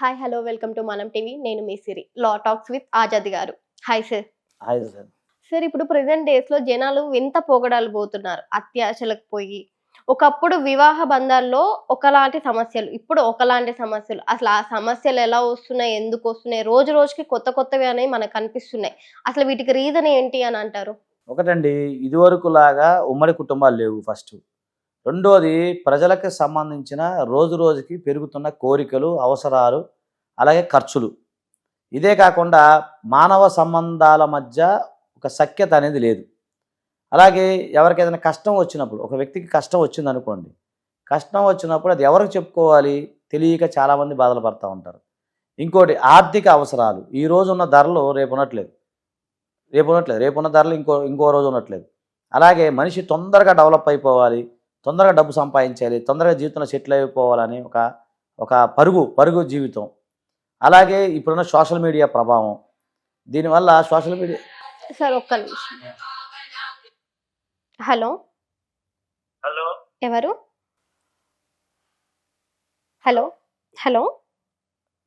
Hi hello welcome to మనం TV నేను మీ Siri law talks with Azad గారు. Hi sir hi sir sir ఇప్పుడు present డేస్లో జనాలు ఎంత పోగడాలు పోతున్నారు. అత్యాశలకు పోయి ఒకప్పుడు వివాహ బంధాల్లో ఒకలాంటి సమస్యలు ఇప్పుడు ఒకలాంటి సమస్యలు. అసలు ఆ సమస్యలు ఎలా వస్తున్నాయి ఎందుకు వస్తున్నాయి? రోజు రోజుకి కొత్త కొత్తవి అనేవి మనకు కనిపిస్తున్నాయి అసలు వీటికి రీజన్ ఏంటి అని అంటారు? ఒకటండి ఇదివరకు లాగా ఉమ్మడి కుటుంబాలు లేవు ఫస్ట్ రెండోది ప్రజలకు సంబంధించిన రోజు రోజుకి పెరుగుతున్న కోరికలు అవసరాలు అలాగే ఖర్చులు. ఇదే కాకుండా మానవ సంబంధాల మధ్య ఒక సఖ్యత అనేది లేదు. అలాగే ఎవరికి ఏదైనా కష్టం వచ్చినప్పుడు ఒక వ్యక్తికి కష్టం వచ్చింది అనుకోండి కష్టం వచ్చినప్పుడు అది ఎవరికి చెప్పుకోవాలి? తెలియక చాలామంది బాధలు పడుతూ ఉంటారు. ఇంకోటి ఆర్థిక అవసరాలు. ఈ రోజు ఉన్న ధరలు రేపు ఉన్నట్లేదు. రేపు ఉన్నట్లేదు. రేపు ఉన్న ధరలు ఇంకో ఇంకో రోజు ఉన్నట్లేదు. అలాగే మనిషి తొందరగా డెవలప్ అయిపోవాలి. తొందరగా డబ్బు సంపాదించాలి తొందరగా జీవితంలో సెటిల్ అయిపోవాలని ఒక ఒక పరుగు పరుగు జీవితం. అలాగే ఇప్పుడున్న సోషల్ మీడియా ప్రభావం. దీనివల్ల సోషల్ మీడియా సార్ ఒక్క నిమిషం. హలో? హలో? ఎవరు? హలో? హలో?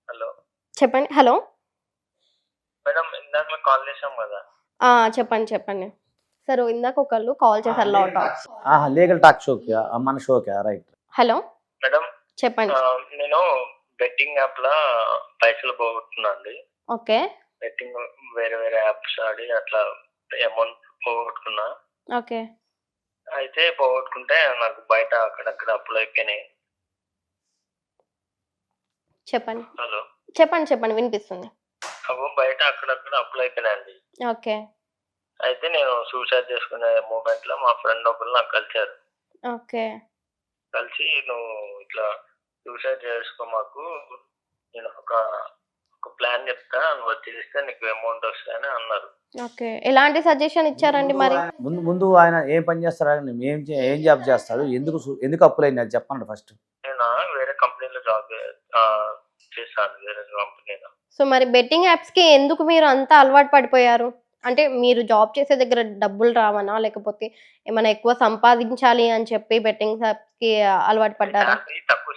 హలో? చెప్పండి హలో? మేడం ఇందాక కాల్ చేసాం కదా. ఆ, చెప్పండి చెప్పండి. సార్ ఇందాక ఒకళ్ళు కాల్ చేశారు లా టాక్స్. ఆహా లీగల్ టాక్ షోకి మన షోకి రైట్. హలో? మేడం చెప్పండి. నేను బెట్టింగ్ యాప్ లా పైసలు పోగొట్టున్నా అండి. ఓకే. బెట్టింగ్ వేరే వేరే యాప్స్ ఆడి అట్లా అమౌంట్ పోగొట్టుకున్నా. ఓకే. అయితే పోగొట్టుకుంటే నాకు బయట అక్కడక్కడ అప్పులు అయిపోయినాయి. చెప్పండి. హలో? చెప్పండి చెప్పండి వినిపిస్తుంది. అవి బయట అక్కడక్కడ అప్పులు అయిపోయినాయండి. ఓకే. అయితే నేను సూసైడ్ చేసుకునే మూమెంట్లో మా ఫ్రెండ్ ఒకరు నాకు కలిశారు. ఓకే. కలిసి నువ్వు ఇట్లా సూసైడ్ చేసుకో మాకు నేను ఒక ఒక ప్లాన్ చెప్తా నువ్వు చేస్తే నీకు అమౌంట్ వస్తాయని అన్నారు. ఓకే. ఎలాంటి సజెషన్ ఇచ్చారండి మరి? ముందు ముందు ఆయన ఏం పని ఆయన ఏం చే- ఏం జాబ్ చేస్తాడు? ఎందుకు సు- ఎందుకు అప్పులైంది అది చెప్పండి ఫస్ట్ నేను? వేరే కంపెనీలో జాబ్ చేశాను వేరే కంపెనీలో సో మరి బెట్టింగ్ యాప్స్కి ఎందుకు మీరు అంత అలవాటు పడిపోయారు? అంటే మీరు జాబ్ చేసే దగ్గర డబ్బులు రావనా? లేకపోతే ఏమైనా ఎక్కువ సంపాదించాలి అని చెప్పి బెట్టింగ్కి అలవాటు పడ్డారా? తక్కువ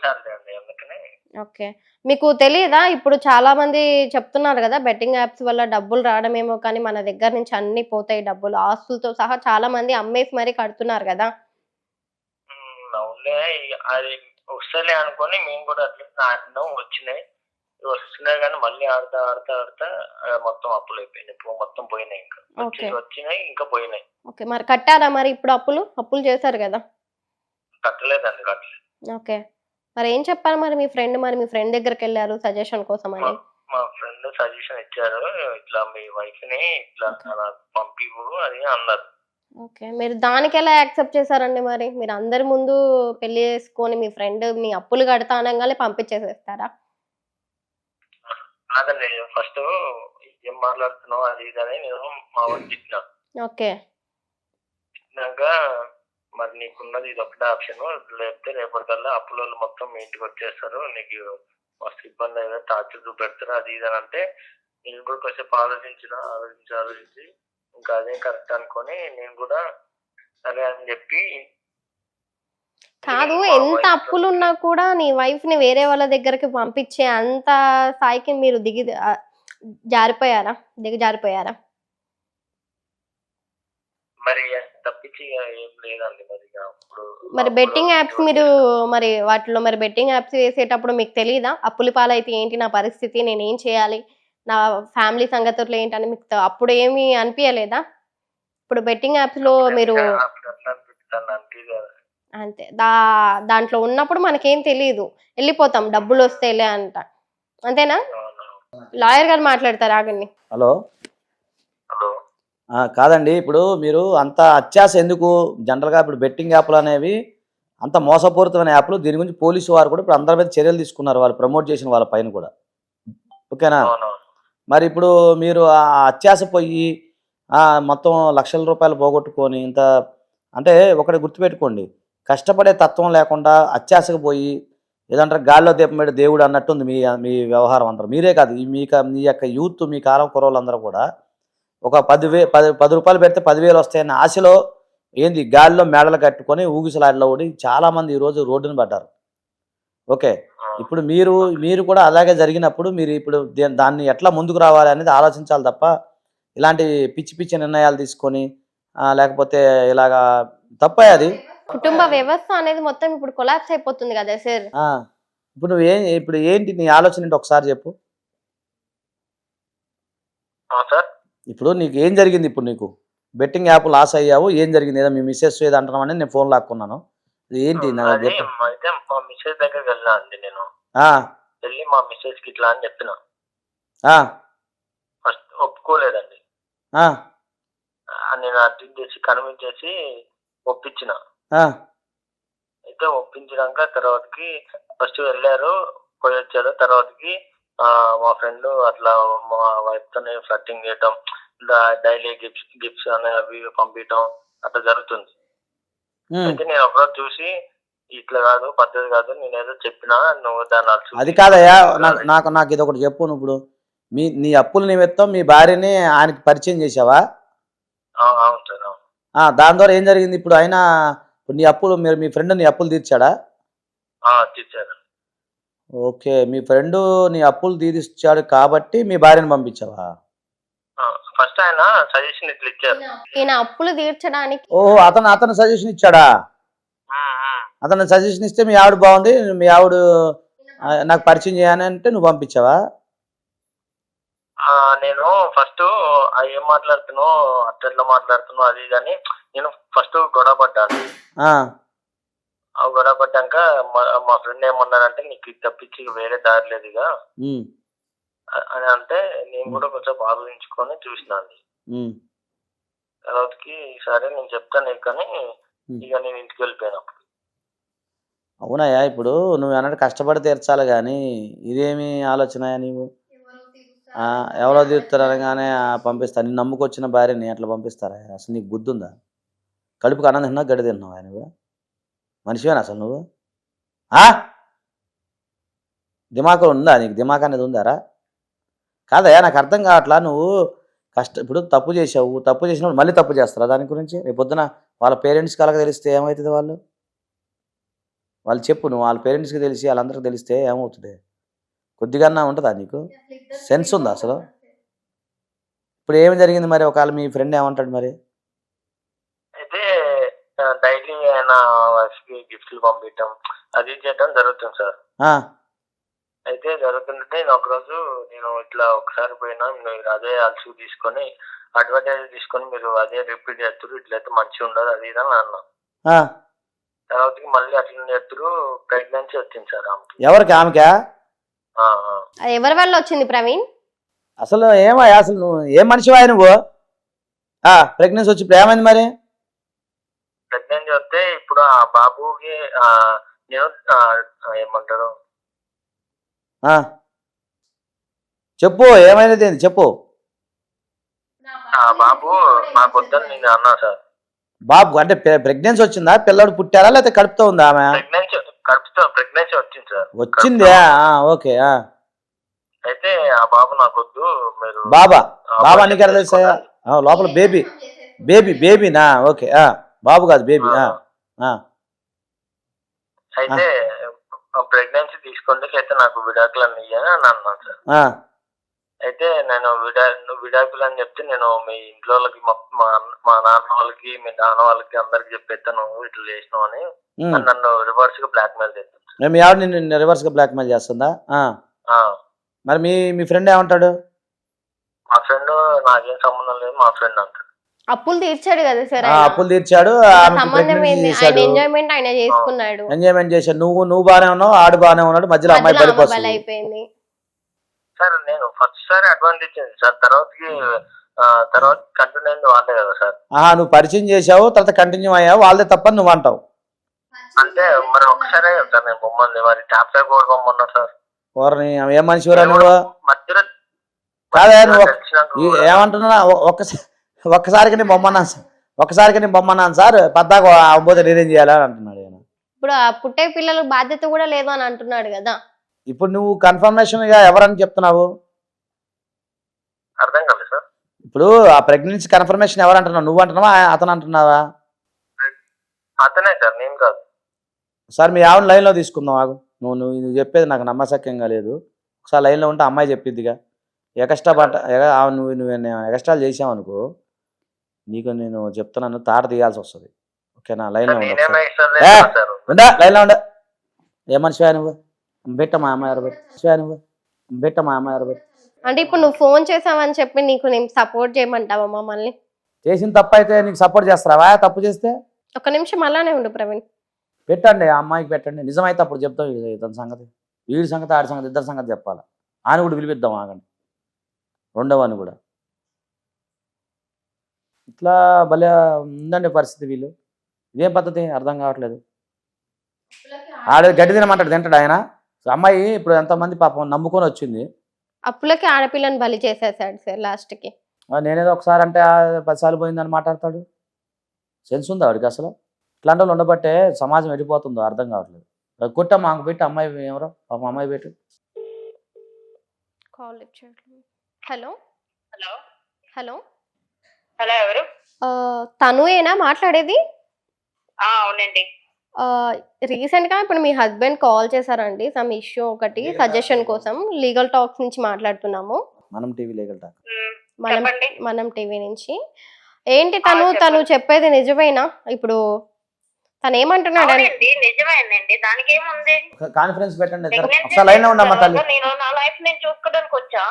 ఓకే. మీకు తెలియదా? ఇప్పుడు చాలా మంది చెప్తున్నారు కదా బెట్టింగ్ యాప్స్ వల్ల డబ్బులు రావడమేమో కానీ మన దగ్గర నుంచి అన్ని పోతాయి డబ్బులు. ఆస్తులతో సహా చాలా మంది అమ్మేసి మరీ కడుతున్నారు కదా. అది వస్తలే అనుకొని మేము కూడా అట్లా. వచ్చినాయి. వస్తున్నాయి కానీ మళ్ళీ ఆడుతా ఆడుతా ఆడుతా మొత్తం అప్పులు అయిపోయినాయి. మొత్తం పోయినాయి ఇంకా. ఓకే. వచ్చినాయి ఇంకా పోయినాయి. ఓకే. మరి కట్టారా మరి ఇప్పుడు అప్పులు? అప్పులు చేశారు కదా? కట్టలేదండి కట్టలేదు. ఓకే. మరి ఏం చెప్పారు మరి మీ ఫ్రెండ్? మరి మీ ఫ్రెండ్ దగ్గరికి వెళ్ళారు సజెషన్ కోసం అని? మా ఫ్రెండ్ సజెషన్ ఇచ్చారు. ఇట్లా మీ వైఫ్ని ఇట్లా పంపివు అని అన్నారు. ఓకే. మీరు దానికి ఎలా యాక్సెప్ట్ చేశారండి మరి? మీరు అందరి ముందు పెళ్ళి చేసుకొని మీ ఫ్రెండ్ మీ అప్పులు కడతా అనగానే పంపించేసేస్తారా? కాదండి ఫస్ట్ ఏం మాట్లాడుతున్నావు అది ఇది అని నేను మా వాడిని తిట్టినా. ఓకే. తిట్టినాక మరి నీకున్నది ఇది ఒకటే ఆప్షన్ లేకపోతే రేపటికల్లా అప్పుల వాళ్ళు మొత్తం మీ ఇంటికి వచ్చేస్తారు నీకు మస్తు ఇబ్బంది అయితే టార్చర్ చూపెడతారు అది ఇది అని అంటే నేను కూడా కొంచెం ఆలోచించిన ఆలోచించి ఆలోచించి ఇంకా అదే కరెక్ట్ అనుకొని నేను కూడా సరే అని చెప్పి కాదు ఎంత wife అప్పులు ఉన్నా కూడా నీ వైఫ్ని వేరే వాళ్ళ దగ్గరికి పంపించే అంత స్థాయికి మీరు దిగి జారిపోయారా? దిగి జారిపోయారా? మరి తప్పించి ఇక ఏం లేదండి మరి ఇక అప్పుడు మరి అప్పుడు బెట్టింగ్ యాప్స్ మీరు మరి వాటిలో మరి బెట్టింగ్ యాప్స్ వేసేటప్పుడు మీకు తెలియదా అప్పుల పాలైతే ఏంటి? నా పరిస్థితి నేను ఏం చేయాలి? నా ఫ్యామిలీ సంగతులు ఏంటని మీకు అప్పుడు ఏమీ అనిపించలేదా ఇప్పుడు బెట్టింగ్ యాప్స్లో మీరు అంతే. దా దాంట్లో ఉన్నప్పుడు మనకేం తెలియదు వెళ్ళిపోతాం డబ్బులు వస్తాయిలే అంట. అంతేనా? లాయర్ గారు మాట్లాడతారు ఆగండి. హలో. హలో. ఆ, కాదండి ఇప్పుడు మీరు అంత అత్యాశ ఎందుకు? జనరల్గా ఇప్పుడు బెట్టింగ్ యాప్లు అనేవి అంత మోసపూరితమైన యాప్లు. దీని గురించి పోలీసు వారు కూడా ఇప్పుడు అందరి మీద చర్యలు తీసుకున్నారు. వాళ్ళు ప్రమోట్ చేసిన వాళ్ళ పైన కూడా. ఓకేనా? మరి ఇప్పుడు మీరు ఆ అత్యాశ పోయి ఆ, మొత్తం లక్షల రూపాయలు పోగొట్టుకొని ఇంత అంటే ఒకటి గుర్తుపెట్టుకోండి. కష్టపడే తత్వం లేకుండా అత్యాశకు పోయి ఏదంటారు గాల్లో దీపం పెట్టి దేవుడు అన్నట్టుంది మీ మీ వ్యవహారం అందరూ. మీరే కాదు మీ మీ యొక్క యూత్ మీ కాలం కుర్రోళ్ళందరూ కూడా ఒక పదివే పది పది రూపాయలు పెడితే పదివేలు వస్తాయన్న ఆశలో ఏంది గాలిలో మేడలు కట్టుకొని ఊగిసలాడలో ఓడి చాలామంది ఈరోజు రోడ్డున పడ్డారు. ఓకే ఇప్పుడు మీరు మీరు కూడా అలాగే జరిగినప్పుడు మీరు ఇప్పుడు దాన్ని ఎట్లా ముందుకు రావాలి అనేది ఆలోచించాలి తప్ప ఇలాంటి పిచ్చి పిచ్చి నిర్ణయాలు తీసుకొని లేకపోతే ఇలాగా తప్పే అది. కుటుంబ వ్యవస్థ అనేది మొత్తం ఇప్పుడు కొలాప్స్ అయిపోతుంది కదా సార్. ఆ, ఇప్పుడు నువ్వు ఏం ఇప్పుడు ఏంటి నీ ఆలోచన ఏంటి ఒకసారి చెప్పు. ఆ, సార్. ఇప్పుడు నీకు ఏం జరిగింది ఇప్పుడు నీకు? బెట్టింగ్ యాప్ లాస్ అయ్యావు ఏం జరిగింది? ఏదో మీ మిస్సెస్ ఏదో అంటున్నామని నేను ఫోన్ లాక్కున్నాను. ఇది ఏంటి అయితే మా మిస్సెస్ దగ్గరికి వెళ్ళినా అండి నేను. ఆ, వెళ్ళి మా మిస్సెస్కి ఇట్లా అని చెప్పిన. ఆ, ఫస్ట్ ఒప్పుకోలేదండి. నేను అర్థం చేసి కన్విన్స్ చేసి ఒప్పించిన. అయితే ఒప్పించినాక తర్వాతకి ఫస్ట్ వెళ్ళారు పోయి వచ్చారు. తర్వాతకి ఆ, మా ఫ్రెండ్ అట్లా మా వైఫ్ తోనే ఫ్లట్టింగ్ చేయటం డైలీ గిఫ్ట్స్ గిఫ్ట్స్ అనే అవి పంపించడం అట్లా జరుగుతుంది. అయితే నేను ఒకరోజు చూసి ఇట్లా కాదు పద్ధతి కాదు నేను ఏదో చెప్పినా నువ్వు దాన్ని అది కాదయ్యా నాకు నాకు ఇది ఒకటి చెప్పు ఇప్పుడు. మీ నీ అప్పుల నిమిత్తం మీ భార్యని ఆయనకి పరిచయం చేసావా అవును సార్ దాని ద్వారా ఏం జరిగింది ఇప్పుడు? ఆయన ఇప్పుడు నీ అప్పులు మీరు మీ ఫ్రెండ్ నీ అప్పులు తీర్చాడా? ఆ, తీర్చారు ఓకే మీ ఫ్రెండ్ నీ అప్పులు తీర్చాడు కాబట్టి మీ భార్యని పంపించావా? ఫస్ట్ ఆయన సజెషన్ ఇట్లా ఇచ్చారు. ఈయన అప్పులు తీర్చడానికి ఓహో అతను అతను సజెషన్ ఇచ్చాడా. అతను సజెషన్ ఇస్తే మీ ఆవిడ బాగుంది మీ ఆవిడ నాకు పరిచయం చేయని అంటే నువ్వు పంపించావా? ఆ, నేను ఫస్ట్ ఏం మాట్లాడుతున్నావు అట్లా మాట్లాడుతున్నావు అది ఇది అని నేను ఫస్ట్ గొడవ పడ్డాను. ఆ, గొడవ పడ్డాక మా- ఫ్రెండ్ ఏమన్నారంటే నీకు తప్పించి వేరే దారి లేదు ఇక. అని అంటే నేను కూడా కొంచెం ఆలోచించుకొని చూసినాను. ఉమ్, తర్వాతకి సరే నేను చెప్తాను కానీ. ఇక నేను ఇంటికి వెళ్ళిపోయాను. అప్పుడు అవునయ్యా ఇప్పుడు నువ్వు అన్నట్టు కష్టపడి తీర్చాలి కానీ ఇదేమి ఆలోచన నీవు? ఎవరో తీరుతారు అనగానే ఆ, పంపిస్తా. నేను నమ్ముకొచ్చిన భార్యని అట్లా పంపిస్తారా? అసలు నీకు బుద్ధి ఉందా కడుపుకి అన్నం తిన్నావు గడి తిన్నావా నువ్వు? మనిషివేనా అసలు నువ్వు? ఆ? దిమాకు ఉందా నీకు? దిమాక్ అనేది ఉందారా? కాదయ్యా నాకు అర్థం కావట్లా నువ్వు కష్ట ఇప్పుడు తప్పు చేసావు తప్పు చేసినప్పుడు మళ్ళీ తప్పు చేస్తారా దాని గురించి? రేపు పొద్దున వాళ్ళ పేరెంట్స్కి అలాగ తెలిస్తే ఏమవుతుంది వాళ్ళు? వాళ్ళు చెప్పు నువ్వు వాళ్ళ పేరెంట్స్కి తెలిసి వాళ్ళందరికీ తెలిస్తే ఏమవుతుంది? కొద్దిగా ఉంటుందా నీకు? సెన్స్ ఉందా అసలు? ఇప్పుడు ఏమి జరిగింది మరి? ఒకవేళ మీ ఫ్రెండ్ ఏమంటాడు మరి అయితే డైలీ ఆయన వైఫ్కి గిఫ్ట్లు పంపించడం అది చేయడం జరుగుతుంది సార్. ఆ, అయితే జరుగుతుంటే నేను ఒకరోజు నేను ఇట్లా ఒకసారి పోయినా మీరు అదే అలసి తీసుకొని అడ్వర్టైజ్ తీసుకొని మీరు అదే రిపీట్ చేస్తారు ఇట్లయితే మంచిగా ఉండదు అది ఇది అని అన్నా. ఆ, తర్వాతకి మళ్ళీ అట్లా చేస్తారు ప్రెగ్నెన్సీ వచ్చింది సార్ ఆమెకి. ఎవరికి ఆమెకా? ఎవరి వల్ల వచ్చింది ప్రవీణ్? అసలు ఏమో అసలు నువ్వు ఏం మనిషివా నువ్వు? ప్రెగ్నెన్సీ వచ్చి ఇప్పుడు ఏమైంది మరి? ప్రెగ్నెన్సీ వస్తే ఇప్పుడు ఆ బాబుకి నేను ఏమంటారు. చెప్పు ఏమైనది చెప్పు. బాబు నాకు వద్దని నేను అన్నా సార్. బాబు అంటే ప్రెగ్నెన్సీ వచ్చిందా? పిల్లడు పుట్టారా లేకపోతే కడుపుతో ఉందా ఆమె? ప్రెగ్నెన్సీ కడుపుతో ప్రెగ్నెన్సీ వచ్చింది సార్. వచ్చింది? ఓకే. అయితే ఆ బాబు నాకు వద్దు మీరు బాబా నీకు తెలుసా ఆ, లోపల బేబీ బేబీ బేబీనా ఓకే. బాబు కాదు బేబీ. అయితే ప్రెగ్నెన్సీ తీసుకోండి అయితే నాకు విడాకులు అన్ని ఇయ్యని అని అన్నాను సార్. అయితే నేను విడా నువ్వు విడాకులు అని చెప్తే నేను మీ ఇంట్లో వాళ్ళకి మా మా నాన్న వాళ్ళకి మీ నాన్న వాళ్ళకి అందరికి చెప్పేస్తాను ఇట్లా చేసినావు అని. నన్ను రివర్స్గా బ్లాక్ మెయిల్ చేస్తాను మీ ఆవిడ నిన్ను రివర్స్గా బ్లాక్మెయిల్ చేస్తుందా? ఆ. ఆ, మరి మీ మీ ఫ్రెండ్ ఏమంటాడు? మా ఫ్రెండ్ నాకేం సంబంధం లేదు మా ఫ్రెండ్ అంటాడు. అప్పులు తీర్చాడు కదా సార్. అప్పులు తీర్చాడు ఎంజాయ్మెంట్ ఆయన చేసుకున్నాడు. ఎంజాయ్మెంట్ చేశాడు. నువ్వు నువ్వు బాగానే ఉన్నావు ఆడు బాగానే ఉన్నాడు మధ్యలో అమ్మాయి అయిపోయింది సార్ నేను ఫస్ట్ సారి అడ్వాన్స్ ఇచ్చింది సార్. తర్వాతకి ఆ, తర్వాత కంటిన్యూ అయింది వాళ్ళే కదా సార్. ఆహా నువ్వు పరిచయం చేసావు తర్వాత కంటిన్యూ అయ్యావు వాళ్ళదే తప్పని నువ్వు అంటావు. అంటే మరి ఒకసారే సార్ నేను బొమ్మంది మరి ట్యాప్ కూడా బొమ్మన్నా సార్. ఎవరిని ఏం నువ్వు? మధ్యలో కాదా నువ్వు ఏమంటున్నా ఒక్కసారి ఒక్కసారికి నేను బొమ్మన్నాను సార్. ఒక్కసారికి నేను బొమ్మన్నాను సార్. పద్దాకు అవ్వబోతే నేనేం చేయాలని అంటున్నాడు ఆయన ఇప్పుడు ఆ పుట్టే పిల్లల బాధ్యత కూడా లేదు అని అంటున్నాడు కదా. ఇప్పుడు నువ్వు కన్ఫర్మేషన్గా ఎవరని చెప్తున్నావు? అర్థం కాలేదు సార్. ఇప్పుడు ఆ ప్రెగ్నెన్సీ కన్ఫర్మేషన్ ఎవరు అంటున్నావు? నువ్వు అంటున్నావా? అతను అంటున్నావా? అతనే సార్ నేను కాదు. సార్ మీ ఆవిడ లైన్లో తీసుకుందాం ఆగు. నువ్వు నువ్వు నువ్వు చెప్పేది నాకు నమ్మశక్యంగా లేదు. ఒకసారి లైన్లో ఉంటే అమ్మాయి చెప్పిద్దిగా. ఎక్స్ట్రా పట్ట ఎగ- ఆ నువ్వు నువ్వు ఎక్స్ట్రా చేసావు అనుకో నీకు నేను చెప్తున్నాను తాట తీయాల్సి వస్తుంది. ఓకేనా? లైన్లో ఉండు లైన్లో ఉండ. ఏ మనిషివా నువ్వు? బిట్ట మా అమ్మాయి ఎవరు నువ్వు? బిట్ట మా అమ్మాయి ఎవరు అంటే ఇప్పుడు నువ్వు ఫోన్ చేసావని చెప్పి నీకు నేను సపోర్ట్ చేయమంటావా మమ్మల్ని? చేసిన తప్పు అయితే నీకు సపోర్ట్ చేస్తారా? తప్పు చేస్తే? ఒక నిమిషం అలానే ఉండు ప్రవీణ్. పెట్టండి ఆ అమ్మాయికి పెట్టండి. నిజమైతే అప్పుడు చెప్తాం ఇతని సంగతి. వీడి సంగతి ఆడి సంగతి ఇద్దరి సంగతి చెప్పాలి. ఆయన కూడా పిలిపిద్దాం ఆగండి. రెండవని కూడా. ఇట్లా భలే ఉందండి పరిస్థితి వీళ్ళు. ఇదేం పద్ధతి? అర్థం కావట్లేదు. ఆడ గడ్డి తినమంటాడు తింటాడు ఆయన? అమ్మాయి ఇప్పుడు ఎంతమంది పాపం నమ్ముకొని వచ్చింది. అప్పులకి ఆడపిల్లని బలి చేసేసాడు సార్ లాస్ట్కి ఆ నేనేదో ఒకసారి అంటే ఆ పదిసార్లు పోయిందని మాట్లాడతాడు. సెన్స్ ఉందా వాడికి అసలు? ఇట్లాంటి వాళ్ళు ఉండబట్టే సమాజం వెళ్ళిపోతుందో అర్థం కావట్లేదు. కొట్ట మాకు పెట్టి అమ్మాయి ఎవరో? పాపం అమ్మాయి పెట్టి. Call hello? Hello? Hello? Hello ఎవరు? తనుయేనా మాట్లాడేది? ఆ అవునండి. రీసెంట్గా ఇప్పుడు మీ హస్బెండ్ కాల్ చేశారండి సమ్ ఇష్యూ ఒకటి సజెషన్ కోసం లీగల్ టాక్స్ నుంచి మాట్లాడుతున్నాము. మనం టీవీ లేగలట మ్మ్. మనం మనం టీవీ నుంచి. ఏంటి తను. తను చెప్పేది నిజమేనా? ఇప్పుడు తను ఏమంటున్నాడు నిజమేనండి. దానికి ఏముంది కాన్ఫరెన్స్ పెట్టండి ఒకసారి లైన్లో ఉండమ్మా తల్లి? నేను నా లైఫ్ నేను చూసుకోవడానికి వచ్చా?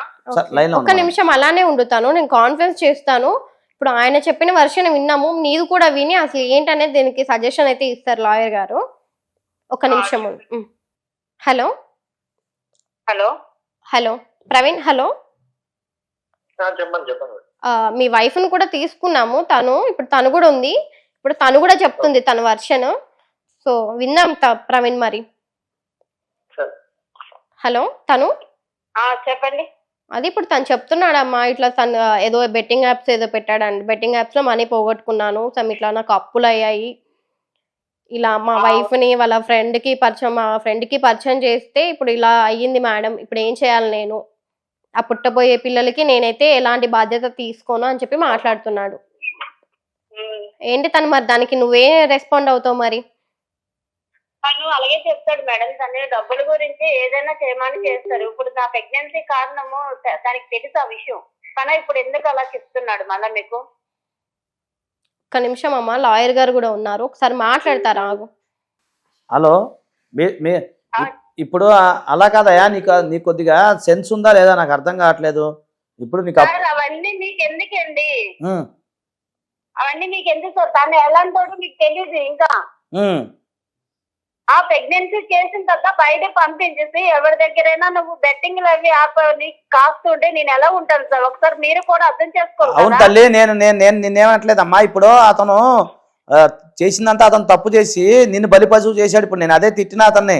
ఒక్క. నిమిషం అలానే ఉండుతాను నేను కాన్ఫరెన్స్ చేస్తాను. ఇప్పుడు ఆయన చెప్పిన వర్షన్ విన్నాము. నీది కూడా విని అసలు ఏంటనేది దీనికి సజెషన్ అయితే ఇస్తారు లాయర్ గారు. ఒక నిమిషం ఉండు. ఉమ్. Hello? Hello? Hello? Praveen hello? మీ వైఫ్ను కూడా తీసుకున్నాము. తను ఇప్పుడు తను కూడా ఉంది. ఇప్పుడు తను కూడా చెప్తుంది తన వర్షన్ సో విన్నాం త- ప్రవీణ్ మరి. హలో? తను? చెప్పండి. అది ఇప్పుడు తను చెప్తున్నాడమ్మా ఇట్లా తను ఏదో బెట్టింగ్ యాప్స్ ఏదో పెట్టాడండి. బెట్టింగ్ యాప్స్లో మనీ పోగొట్టుకున్నాను. సమ్ ఇట్లా నాకు అప్పులు అయ్యాయి ఇలా మా ఆ. వైఫ్ని వాళ్ళ ఫ్రెండ్కి పరిచయం మా ఫ్రెండ్కి పరిచయం చేస్తే ఇప్పుడు ఇలా అయ్యింది మేడం ఇప్పుడు ఏం చేయాలి నేను? ఆ పుట్టబోయే పిల్లలకి నేనైతే ఎలాంటి బాధ్యత తీసుకోను అని చెప్పి మాట్లాడుతున్నాడు. మ్మ్. ఏంటి తను మరి దానికి నువ్వే రెస్పాండ్ అవుతావు మరి? తను అలాగే చెప్తాడు మేడం తను డబ్బుల గురించి ఏదైనా చేయమని చేస్తారు. ఇప్పుడు నా ప్రెగ్నెన్సీ కారణము తనకి తెలుసు ఆ విషయం. కానీ ఇప్పుడు ఎందుకు అలా చెప్తున్నాడు మళ్ళా మీకు? ఒక్క నిమిషం అమ్మ లాయర్ గారు కూడా ఉన్నారు. ఒకసారి మాట్లాడతారా? హలో ఇప్పుడు అలా కాదయా నీకు నీకు కొద్దిగా సెన్స్ ఉందా లేదా? నాకు అర్థం కావట్లేదు. ఇప్పుడు నీకు అవన్నీ మీకు ఎందుకండి? అవన్నీ మీకు ఎందుకు? సార్ తను ఎలాంటి మీకు తెలియదు ఇంకా. ఆ ప్రెగ్నెన్సీ చేసిన తర్వాత బయట పంపించేసి ఎవరి దగ్గరైనా నువ్వు బెట్టింగ్ అవి ఆప నీకు కాస్తుంటే నేను ఎలా ఉంటాను సార్? ఒకసారి మీరు కూడా అర్థం చేసుకోవాలి అవును తల్లి నేను నేను నేను నిన్నేమనట్లేదమ్మా ఇప్పుడు అతను చేసిందంతా అతను తప్పు చేసి నిన్ను బలి పశువు చేశాడు. ఇప్పుడు నేను అదే తిట్టిన అతన్ని.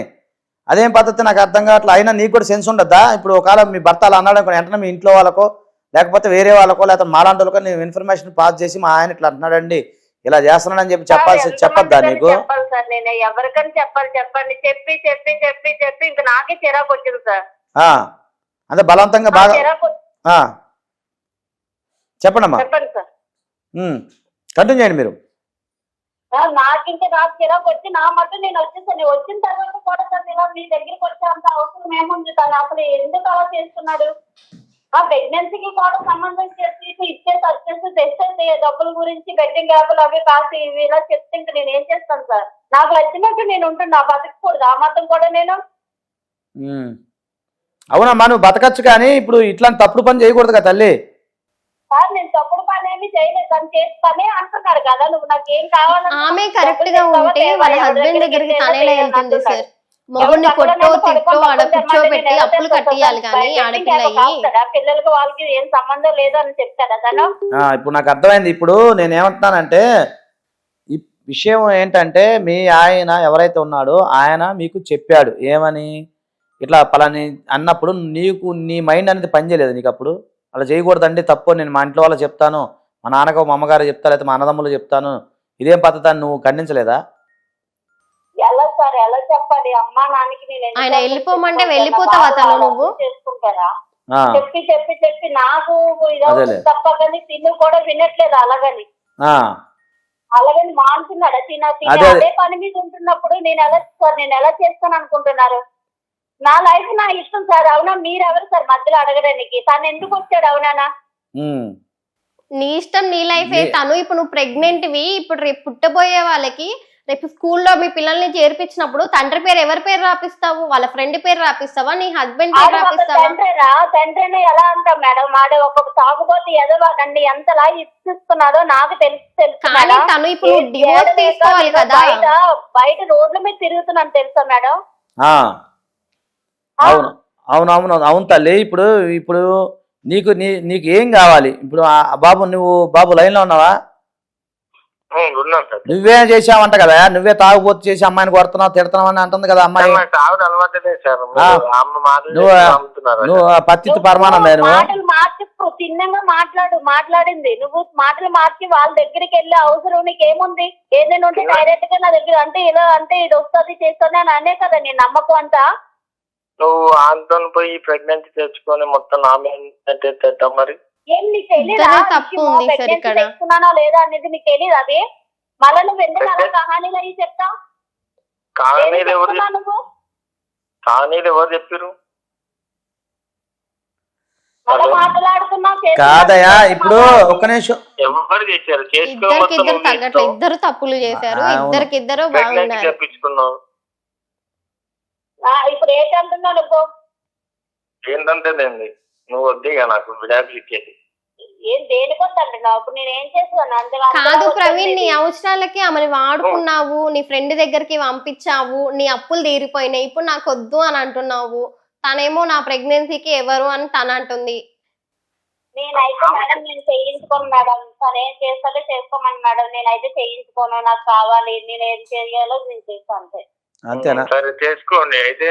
అదేం పద్ధతి? నాకు అర్థం కావట్లేదు అయినా నీకు కూడా సెన్స్ ఉండద్దా? ఇప్పుడు ఒకవేళ మీ భర్త అలా అన్నాడు అనుకో, వెంటనే మీ ఇంట్లో వాళ్ళకో లేకపోతే వేరే వాళ్ళకో లేకపోతే మాలాంటి వాళ్ళకో నేను ఇన్ఫర్మేషన్ పాస్ చేసి మా ఆయన ఇట్లా అంటున్నాడండి. ఇలా చేస్తున్నాడని చెప్పి చెప్పాల్సి చెప్పొద్దా నీకు? చెప్పాలి సార్ నేను. ఎవరికని చెప్పాలి చెప్పండి. చెప్పి చెప్పి చెప్పి చెప్పి. ఇంకా నాకే చిరాకు వచ్చింది సార్. ఆ, అదే బలవంతంగా బాగా చిరాకు వచ్చి- ఆ. చెప్పండమ్మా. చెప్పండి సార్. కంటిన్యూ చేయండి మీరు. సార్, నాకింకా నాకు చిరాకు వచ్చి నా మటు నేను వచ్చేసాను నేను వచ్చిన తర్వాత కూడా సార్ ఇలా మీ దగ్గరికి వచ్చేంత అవసరం ఏముంది తను అసలు ఎందుకు అలా చేస్తున్నాడు? ఆ ప్రెగ్నెన్సీకి కూడా సంబంధం చేసి ఇచ్చేసి వచ్చేసి తెచ్చేసి డబ్బుల గురించి బెట్టింగ్ యాప్లు అవి కాసి ఇవి ఇలా చెప్తే ఇంక నేను ఏం చేస్తాను సార్ నాకు నచ్చినట్టు నేను ఉంటున్నా బతకకూడదు ఆ మాత్రం కూడా నేను. అవునమ్మా నువ్వు బతకచ్చు కానీ ఇప్పుడు ఇట్లాంటి తప్పుడు పని చేయకూడదు కదా తల్లి సార్ నేను తప్పుడు పని ఏమి చేయలేదు తను చేస్తానే అంటున్నారు కదా నువ్వు నాకు ఏం కావాలన్నా ఆమె కరెక్ట్గా ఉంటే? వాళ్ళ హస్బెండ్ దగ్గరికి తేవా వెళ్తుంది. సార్ మొగుడిని కొట్టో తిట్టో ఆడ కూర్చోబెట్టి అప్పులు కట్టియాలి? కానీ ఆడపిల్ల? పిల్లలకి వాళ్ళకి ఏం సంబంధం లేదు అని చెప్తాడా తను? ఇప్పుడు నాకు అర్థమైంది. ఇప్పుడు నేను ఏమంటున్నానంటే ఈ విషయం ఏంటంటే మీ ఆయన ఎవరైతే ఉన్నాడో ఆయన మీకు చెప్పాడు. ఏమని? ఇట్లా పలాని అన్నప్పుడు నీకు నీ మైండ్ అనేది పనిచేయలేదు నీకు అప్పుడు? అలా చేయకూడదండి తప్పు. నేను మా ఇంట్లో వాళ్ళకి చెప్తాను. మా నాన్నకు మా అమ్మగారు చెప్తా లేకపోతే మా అన్నదమ్ములు చెప్తాను. ఇదేం పద్ధతి అని నువ్వు ఖండించలేదా? ఎలా సార్ ఎలా చెప్పాలి? అమ్మా నాన్నకి నేను ఆయన వెళ్ళిపోమంటే? వెళ్ళిపోతావా వాళ్ళు తను నువ్వు? చేసుకుంటారా? చెప్పి చెప్పి చెప్పి నాకు. తప్ప కానీ తిను కూడా వినట్లేదు అలాగని. ఆ, అలాగని మానుతున్నాడా తిన అదే. అదే పని మీద ఉంటున్నప్పుడు నేను ఎలా సార్ నేను ఎలా చేస్తాను అనుకుంటున్నారు? నా లైఫ్ నా ఇష్టం సార్. అవునా? మీరెవరు సార్ మధ్యలో అడగడానికి? తను ఎందుకు వచ్చాడు? అవునానా. నీ? ఇష్టం నీ లైఫ్ తను. ఇప్పుడు నువ్వు ప్రెగ్నెంట్వి. ఇప్పుడు రేపు పుట్టబోయే వాళ్ళకి రేపు స్కూల్లో మీ పిల్లల్ని చేర్పించినప్పుడు తండ్రి పేరు ఎవరి పేరు రాపిస్తావు? వాళ్ళ ఫ్రెండ్ పేరు రాపిస్తావా? నీ హస్బెండ్ పేరు రాపిస్తావా? తండ్రిరా తండ్రిని ఎలా అంటాం మేడం? వాడు ఒక తాగుబోతు ఎదవా నన్ను ఎంతలా ఇస్తున్నాడో నాకు తెలుసు తెలుసు కానీ మేడం. తను ఇప్పుడు డివోర్స్ తీసుకోవాలి కదా. బయట బయట రోడ్ల మీద తిరుగుతున్నాను తెలుసా మేడం? ఆ, అవును అవును అవును అవును తల్లి. ఇప్పుడు ఇప్పుడు నీకు నీ నీకు ఏం కావాలి? ఇప్పుడు ఆ బాబు నువ్వు బాబు లైన్లో ఉన్నావా? ఉం, ఉన్నాను సార్ నువ్వే చేసావంట కదా నువ్వే తాగుబోతు చేసి అమ్మాయిని కొడుతున్నావు తిడుతున్నావు అని అంటుంది కదా అమ్మాయి. నువ్వు- పత్తిత్తు పరమానంద చిన్నగా మాట్లాడు మాట్లాడింది. నువ్వు మాటలు మార్చి వాళ్ళ దగ్గరికి వెళ్ళే అవసరం నీకు ఏముంది? ఏదైనా ఉంటే డైరెక్ట్గా నా దగ్గర అంటే ఇలా అంటే ఇది వస్తుంది చేస్తుంది అని అనే కదా నీ నమ్మకం అంతా. నువ్వు ఆందోళన పోయి ప్రెగ్నెన్సీ తెచ్చుకొని మొత్తం నా మీద అంటే తెద్దాం మరి? ఏం నీకు తెలీదా? ఇద్దరిది తప్పు ఉంది సార్ pregnancy ఇక్కడ. తెచ్చుకున్నానో లేదా అనేది నీకు తెలియదు అది? మళ్ళీ నువ్వు ఎందుకు అలా కహానీలు అయ్యి చెప్తావు? నువ్వు? ఎవరు చెప్పారు? కాదయా. ఇప్పుడు ఒక్క నిమిషం. ఇద్దరు తగ్గట్లు తప్పులు చేశారు అవును. ఇద్దరికి ఇద్దరు ప్రెగ్నెన్సీ బాగున్నారు ఇప్పుడు ఏంటంటున్నావు నువ్వు? ఏంటంటే నువ్వు వద్దిగా నాకు విడాకులు ఇచ్చేది. ఏం నేను ఏం చేస్తాను అంతగా కాదు ప్రవీణ్ నీ అవసరాలకి ఆమెను వాడుకున్నావు నీ ఫ్రెండ్ దగ్గరికి పంపించావు నీ అప్పులు తీరిపోయినాయి ఇప్పుడు నాకు వద్దు అని అంటున్నావు. తనేమో నా ప్రెగ్నెన్సీకి ఎవరు అని తను అంటుంది. నేనైతే మేడం నేను చేయించుకోను మేడం. తను ఏం చేస్తాడో చేసుకోమని మేడం. నేనైతే చేయించుకోను నాకు కావాలి. నేను ఏం చేయాలో నేను చేస్తాను అంతే. అంతేనా? సరే చేసుకోండి. అయితే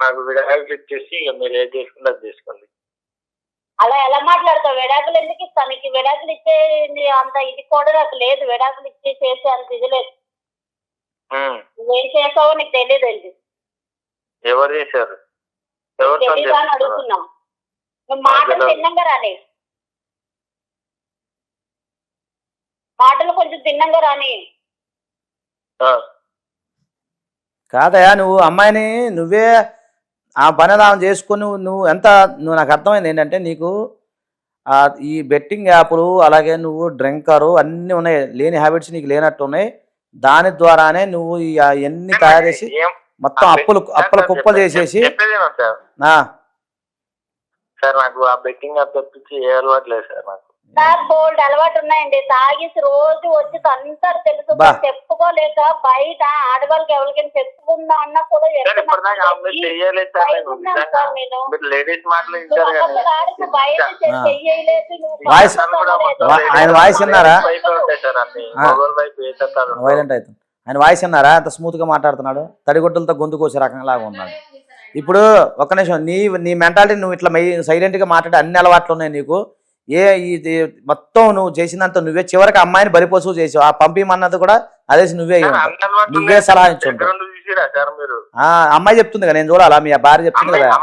నాకు విడాకులు ఇచ్చేసి ఇక మీరు ఏది చేసుకుంటే అది చేసుకోండి. మాట్లాడతావు? విడాకులు ఎందుకు ఇస్తాను నీకు విడాకులు ఇచ్చే అంత ఇది కూడా నాకు లేదు. విడాకులు ఇచ్చే చేసే అంత ఇది లేదు. నువ్వేం చేస్తావో నీకు తెలియదు అండి ఎవరు చేశారు తెలీదా అని నువ్వు మాటలు. తిన్నంగా రాని. మాటలు కొంచెం తిన్నంగా రాని. ఆ. కాదయా నువ్వు అమ్మాయిని నువ్వే ఆ పని ఆమె చేసుకొని నువ్వు ఎంత నువ్వు నాకు అర్థమైంది ఏంటంటే నీకు ఈ బెట్టింగ్ యాప్లు అలాగే నువ్వు డ్రింకరు అన్నీ ఉన్నాయి. లేని హ్యాబిట్స్ నీకు లేనట్టు ఉన్నాయి దాని ద్వారానే నువ్వు ఈ అన్ని తయారు చేసి మొత్తం అప్పులు అప్పుల కుప్పలు చేసేసి సార్ నాకు ఆ బెట్టింగ్ యాప్ తప్పించి ఏ అలవాటు లేదు సార్ నాకు. సార్ బోల్డ్ అలవాటు ఉన్నాయండి తాగేసి రోజు వచ్చి అందరు తెలుసు బా. చెప్పుకోలేక బయట ఆడవాళ్ళకి ఎవరికైనా చెప్పుకుందా అన్నా కూడా సార్ ఎక్కడ ఇప్పటిదాకా ఆమె చేయలేదు సార్ బయట నేను ఉన్నాను నిజంగా. సార్ నేను మీరు లేడీస్ మాటలు నువ్వు ఇచ్చారు కానీ అసలు ఆడికి బయట చె- ఆ. చెయ్యలేదు నువ్వు వాయిస్- ఆయన వాయిస్ విన్నారా? వైపు ఉంటాయి సార్ అన్ని ఆ. మొగోళ్ళ వైపు ఏ చట్టాలు ఉండవు. వైలెంట్ అవుతుంది ఆయన వాయిస్ అన్నారా అంత స్మూత్గా మాట్లాడుతున్నాడు తడిగొడ్డలతో గొంతు కోసే రకంలాగా ఉన్నాడు ఇప్పుడు ఒక్క నిమిషం నీ నీ మెంటాలిటీ నువ్వు ఇట్లా సైలెంట్గా మాట్లాడే అన్ని అలవాట్లు ఉన్నాయి నీకు ఏ ఇది మొత్తం నువ్వు చేసినంత నువ్వే చివరికి అమ్మాయిని బలిపశువు చేసావు. ఆ పంపిమన్నది కూడా అదే నువ్వే నువ్వే. సలహా ఇచ్చి దగ్గర ఉండి చూసిరా సార్ మీరు? ఆ అమ్మాయి చెప్తుంది కదా నేను చూడాలా? మీ భార్య చెప్తుంది కదా?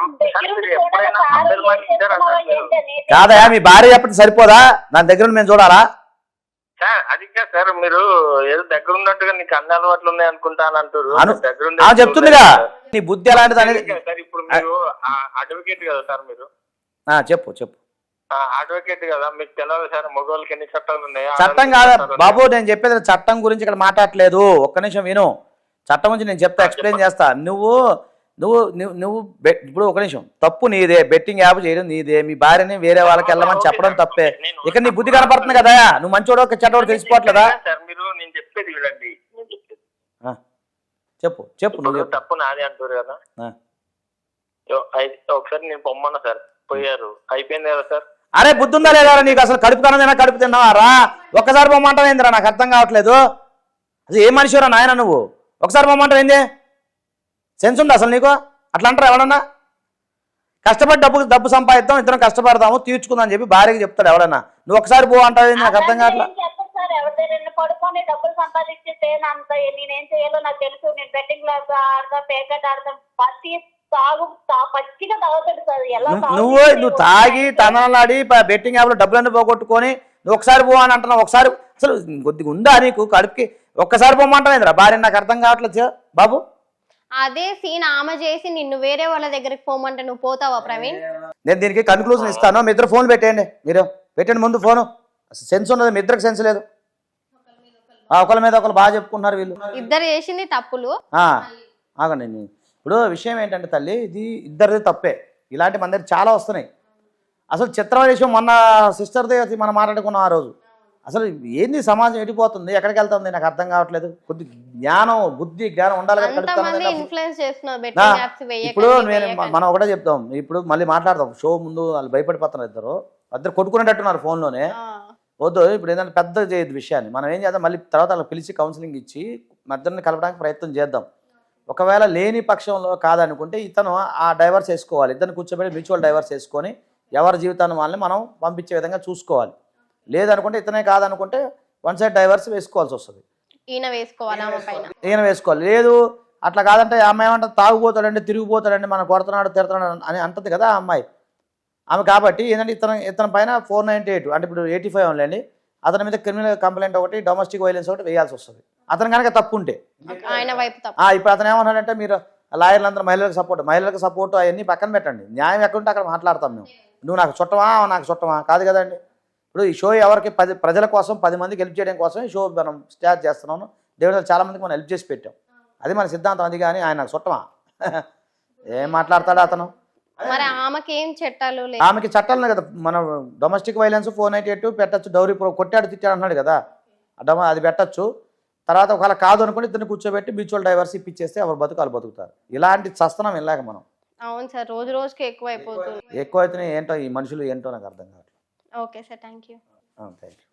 కాదయా మీ భార్య చెప్పితే సరిపోదా? దాని దగ్గర మేము చూడాలా? సార్ అది కాదు సార్ మీరు ఏదో దగ్గర ఉన్నట్టుగా నీకు అన్ని అలవాట్లు ఉన్నాయి అనుకుంటా అని అంటారు దగ్గర చెప్తుందిగా. నీ బుద్ధి ఎలాంటిది అనేది సార్ ఇప్పుడు మీరు అడ్వకేట్ కదా సార్ మీరు? ఆ, చెప్పు చెప్పు. అడ్వకేట్ కదా మీకు తెలియదు సార్ మగవాళ్ళకి ఎన్ని చట్టాలు ఉన్నాయి చట్టం కాదా. బాబు నేను చెప్పేది చట్టం గురించి ఇక్కడ మాట్లాడలేదు ఒక్క నిమిషం విను. చట్టం గురించి నేను చెప్తా ఎక్స్ప్లెయిన్ చేస్తా. నువ్వు నువ్వు నువ్వు ఇప్పుడు ఒక నిమిషం. తప్పు నీదే. బెట్టింగ్ యాప్ చేయడం నీదే. మీ భార్యని వేరే వాళ్ళకి వెళ్ళమని చెప్పడం తప్పే. ఇక్కడ నీ బుద్ధి కనపడుతుంది కదా. నువ్వు మంచోడు ఒక చెడ్డోడు తెలిసిపోవట్లేదా? సార్ మీరు నేను చెప్పేది వినండి. చెప్పు చెప్పు నువ్వు తప్పు నాది అంటారు కదా. ఆ. యో- అయితే ఒకసారి నేను పొమ్మన్నా సార్. పోయారు. అయిపోయింది కదా సార్? అరే బుద్ధుందా లేదా నీకు? అసలు కడుపు కనదైనా కడుపు తిన్నావా? రా. ఒక్కసారి పొమ్మంటావు ఏందిరా నాకు అర్థం కావట్లేదు. అది ఏ మనిషిరా నాయన నువ్వు? ఒకసారి పొమ్మంటావు ఏంది సెన్స్ ఉందా అసలు నీకు? అట్లా అంటారా ఎవడన్నా? కష్టపడి డబ్బు డబ్బు సంపాదిద్దాం ఇద్దరం కష్టపడదాము తీర్చుకుందాం అని చెప్పి భార్యకి చెప్తాడు ఎవడన్నా. నువ్వు ఒకసారి పో అంటావు నాకు అర్థం కావట్లే? పడుకొని డబ్బులు నేనేం చేయాలో నాకు తెలుసు. నేను బెట్టింగ్ తాగు తా- పచ్చిగా తాగుతాడు సార్. ఎలా నువ్వు నువ్వు తాగి తనలాడి బెట్టింగ్ యాప్లో డబ్బులన్నీ పోగొట్టుకొని నువ్వు ఒకసారి పో అని అంటున్నావు ఒకసారి అసలు కొద్దిగా ఉందా నీకు కడుపుకి? ఒక్కసారి పోమంటావు ఏందిరా భార్య నాకు అర్థం కావట్లేదు బాబు. అదే సీన్ ఆమె చేసి నిన్ను వేరే వాళ్ళ దగ్గరికి పోమంటే నువ్వు పోతావా ప్రవీణ్? నేను దీనికి కన్క్లూజన్ ఇస్తాను. మీ ఇద్దరు ఫోన్ పెట్టేయండి. మీరు పెట్టండి ముందు ఫోను సెన్స్ ఉన్నది మీ ఇద్దరికి సెన్స్ లేదు. ఆ, ఒకళ్ళ మీద ఒకళ్ళు బాగా చెప్పుకుంటున్నారు వీళ్ళు. ఇద్దరు చేసింది తప్పులు. ఆ, ఆగండి నేను ఇప్పుడు విషయం ఏంటంటే తల్లి ఇది ఇద్దరిది తప్పే. ఇలాంటి మన దగ్గర చాలా వస్తున్నాయి. అసలు చిత్రమైన విషయం మొన్న సిస్టర్ది మనం మాట్లాడుకున్నాం ఆ రోజు. అసలు ఏంది సమాజం ఎడిపోతుంది ఎక్కడికి వెళ్తుంది నాకు అర్థం కావట్లేదు. కొద్ది జ్ఞానం బుద్ధి జ్ఞానం ఉండాలి ఇప్పుడు నేను. మనం ఒకటే చెప్తాం. ఇప్పుడు మళ్ళీ మాట్లాడదాం. షో ముందు వాళ్ళు భయపడిపోతున్నారు ఇద్దరు. ఇద్దరు కొట్టుకునేటట్టున్నారు ఫోన్లోనే. వద్దు ఇప్పుడు ఏదైనా పెద్ద చేయదు విషయాన్ని. మనం ఏం చేద్దాం మళ్ళీ తర్వాత వాళ్ళకి పిలిచి కౌన్సిలింగ్ ఇచ్చి మద్దరిని కలపడానికి ప్రయత్నం చేద్దాం. ఒకవేళ లేని పక్షంలో కాదనుకుంటే ఇతను ఆ డైవర్స్ వేసుకోవాలి. ఇద్దరిని కూర్చోబెట్టి మ్యూచువల్ డైవర్స్ వేసుకొని ఎవరి జీవితాన్ని వాళ్ళని మనం పంపించే విధంగా చూసుకోవాలి. లేదనుకుంటే ఇతనే కాదనుకుంటే వన్ సైడ్ డైవర్స్ వేసుకోవాల్సి వస్తుంది. ఈయన వేసుకోవాలి ఈయన వేసుకోవాలి. లేదు అట్లా కాదంటే ఆ అమ్మాయి ఏమంటే తాగుపోతాడండి తిరిగిపోతాడండి మనం కొడుతున్నాడు తిడుతున్నాడు అని అంటది కదా ఆ అమ్మాయి. ఆమె కాబట్టి ఏంటంటే ఇతను ఇతని పైన ఫోర్ నైంటీ ఎయిట్ అంటే ఇప్పుడు ఎయిటీ ఫైవ్ ఉండండి అతని మీద క్రిమినల్ కంప్లైంట్ ఒకటి డొమెస్టిక్ వైలెన్స్ ఒకటి వేయాల్సి వస్తుంది. అతను కనుక తప్పు ఉంటే ఆయన వైపు ఇప్పుడు అతను ఏమన్నాడంటే మీరు లాయర్లందరూ మహిళలకు సపోర్ట్ మహిళలకు సపోర్ట్ అవన్నీ పక్కన పెట్టండి. న్యాయం ఎక్కడుంటే అక్కడ మాట్లాడతాం మేము. నువ్వు నాకు చుట్టమా నాకు చుట్టమా కాదు కదండి. ఇప్పుడు ఈ షో ఎవరికి పది ప్రజల కోసం పది మందికి హెల్ప్ చేయడం కోసం ఈ షో మనం స్టార్ట్ చేస్తున్నాము. దేవుడు చాలా మందికి మనం హెల్ప్ చేసి పెట్టాం. అది మన సిద్ధాంతం అది కానీ ఆయన నాకు చుట్టమా ఏం మాట్లాడతాడు అతను? మరి ఆమెకి ఏం చట్టాలు ఆమెకి చట్టాలు కదా. మనం domestic violence four nine eight పెట్టచ్చు. డౌరీ కొట్టాడు తిట్టాడు అన్నాడు కదా. అది పెట్టచ్చు. తర్వాత ఒకవేళ కాదు అనుకుని ఇద్దరిని కూర్చోబెట్టి మ్యూచువల్ డైవర్స్ ఇప్పించేస్తే ఎవరు బతుకాలు బతుకుతారు. ఇలాంటి చస్తనం వెళ్ళాక మనం. అవును సార్ రోజు రోజుకి ఎక్కువ అయిపోతుంది ఎక్కువ అయితే ఏంటో ఈ మనుషులు ఏంటో నాకు అర్థం కావట్లేదు. Okay sir thank you thank you